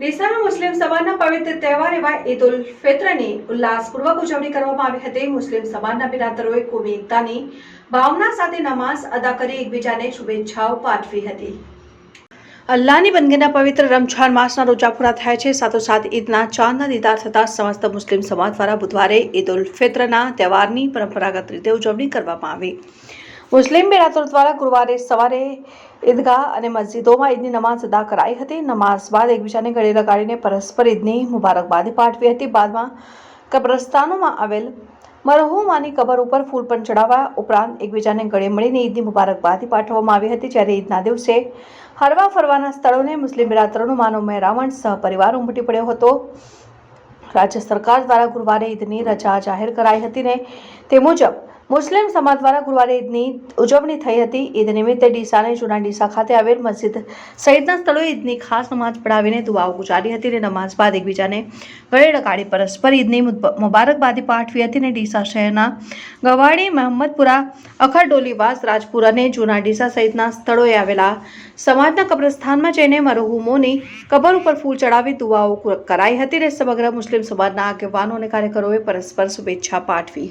ડીસામાં મુસ્લિમ સમાજના પવિત્ર તહેવાર એવા ઈદ ઉલ ફિત્રની ઉલ્લાસપૂર્વક ઉજવણી કરવામાં આવી હતી. મુસ્લિમ સમાજના બિરાદરોએ કોમી એકતાની ભાવના સાથે નમાઝ અદા કરી એકબીજાને શુભેચ્છાઓ પાઠવી હતી. અલ્લાહની બંદગીના પવિત્ર રમઝાન માસના રોજા પૂરા થયા છે. સાથોસાથ ઈદના ચાંદના દીદાર થતા સમસ્ત મુસ્લિમ સમાજ દ્વારા બુધવારે ઈદ ઉલ ફિત્રના તહેવારની પરંપરાગત રીતે ઉજવણી કરવામાં આવી. મુસ્લિમ બિરાદરો દ્વારા ગુરુવારે સવારે ઈદગાહ અને મસ્જિદોમાં ઈદની નમાઝ અદા કરાઈ હતી. નમાઝ બાદ એકબીજાને ગળે લગાડીને પરસ્પર ઈદની મુબારકબાદી પાઠવી હતી. બાદમાં કબ્રસ્તાનોમાં આવેલ મરહુમાની કબર ઉપર ફૂલ પણ ચડાવવા ઉપરાંત એકબીજાને ગળે મળીને ઈદની મુબારકબાદી પાઠવવામાં આવી હતી, જ્યારે ઈદના દિવસે હરવા ફરવાના સ્થળોને મુસ્લિમ બિરાદરોનું માનવ મહેરામણ સહપરિવાર ઉમટી પડ્યો હતો. રાજ્ય સરકાર દ્વારા ગુરુવારે ઈદની રજા જાહેર કરાઈ હતી ને તે મુજબ મુસ્લિમ સમાજ દ્વારા ગુરુવારે ઈદની ઉજવણી થઈ હતી. ઈદ નિમિત્તે ડીસાને જૂના ડીસા ખાતે આવેલ મસ્જિદ સહિતના સ્થળોએ ઈદની ખાસ નમાઝ પઢાવીને દુઆઓ ગુજારી હતી અને નમાઝ બાદ એકબીજાને ગળે લગાડી પરસ્પર ઈદની મુબારકબાદી પાઠવી હતી અને ડીસા શહેરના ગવાડી મહમ્મદપુરા અખરડોલીવાસ રાજપુર અને જૂના ડીસા સહિતના સ્થળોએ આવેલા સમાજના કબ્રસ્તાનમાં જઈને મરહુમોની કબર ઉપર ફૂલ ચડાવી દુઆઓ કરાઈ હતી અને સમગ્ર મુસ્લિમ સમાજના આગેવાનો અને કાર્યકરોએ પરસ્પર શુભેચ્છા પાઠવી.